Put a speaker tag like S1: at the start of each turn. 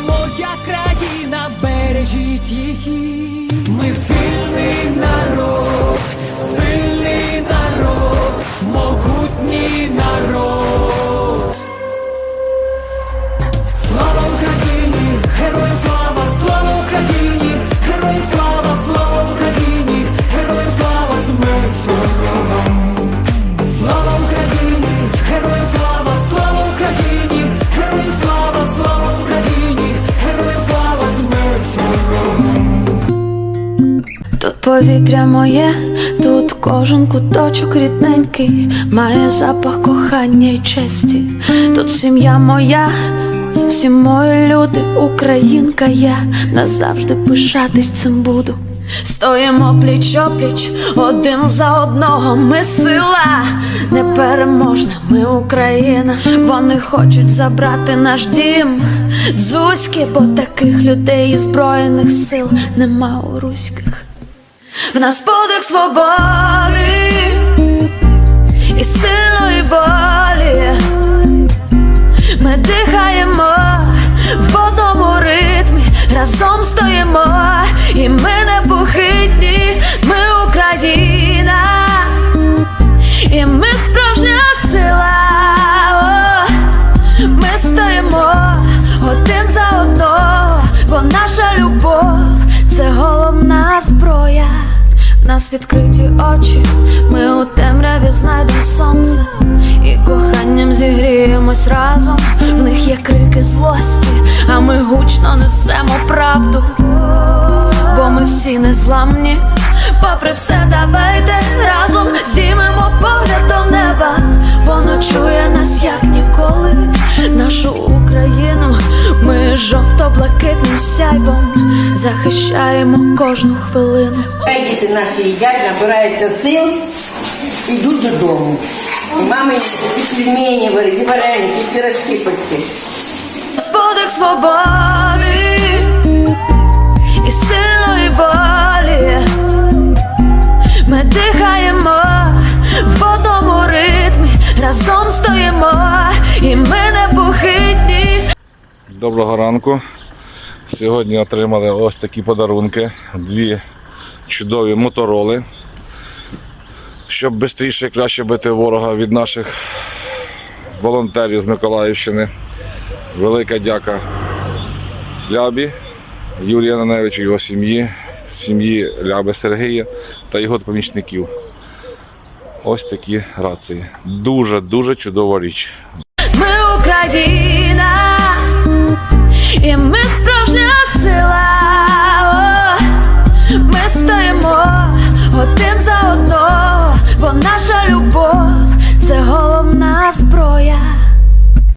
S1: моя країна, бережіть її. Ми вільний
S2: повітря моє, тут кожен куточок рідненький, має запах кохання й честі. Тут сім'я моя, всі мої люди, українка я назавжди пишатись цим буду. Стоїмо пліч опліч, один за одного. Ми сила непереможна, ми Україна. Вони хочуть забрати наш дім. Дзузьки, бо таких людей і збройних сил нема у руських. В нас подих свободи і сильної волі. Ми дихаємо в одному ритмі, разом стоїмо, і ми непохитні, ми Україна, і ми справжня сила. Ми стоїмо один за одного, бо наша любов це головна зброя. Нас відкриті очі, ми у темряві знайдемо сонце і коханням зігріємось разом. В них є крики злості, а ми гучно несемо правду. Бо ми всі незламні, попри все, давайте жовто-блакитним сяйвом захищаємо кожну хвилину.
S3: Діти наші їдять, набираються сил, йдуть додому. І мами і пельмені і вареники, і пірожки пекти.
S2: Сподих свободи і сильної волі. Ми дихаємо в одному ритмі, разом стоїмо, і ми.
S4: Доброго ранку. Сьогодні отримали ось такі подарунки. Дві чудові мотороли. Щоб швидше краще бити ворога від наших волонтерів з Миколаївщини. Велика дяка Лябі, Юрія Наневичу, його сім'ї, сім'ї Ляби Сергія та його помічників. Ось такі рації. Дуже-дуже чудова річ.
S2: Ми Україна і ми справжня сила, О, ми стоїмо один за одного, бо наша любов це головна зброя.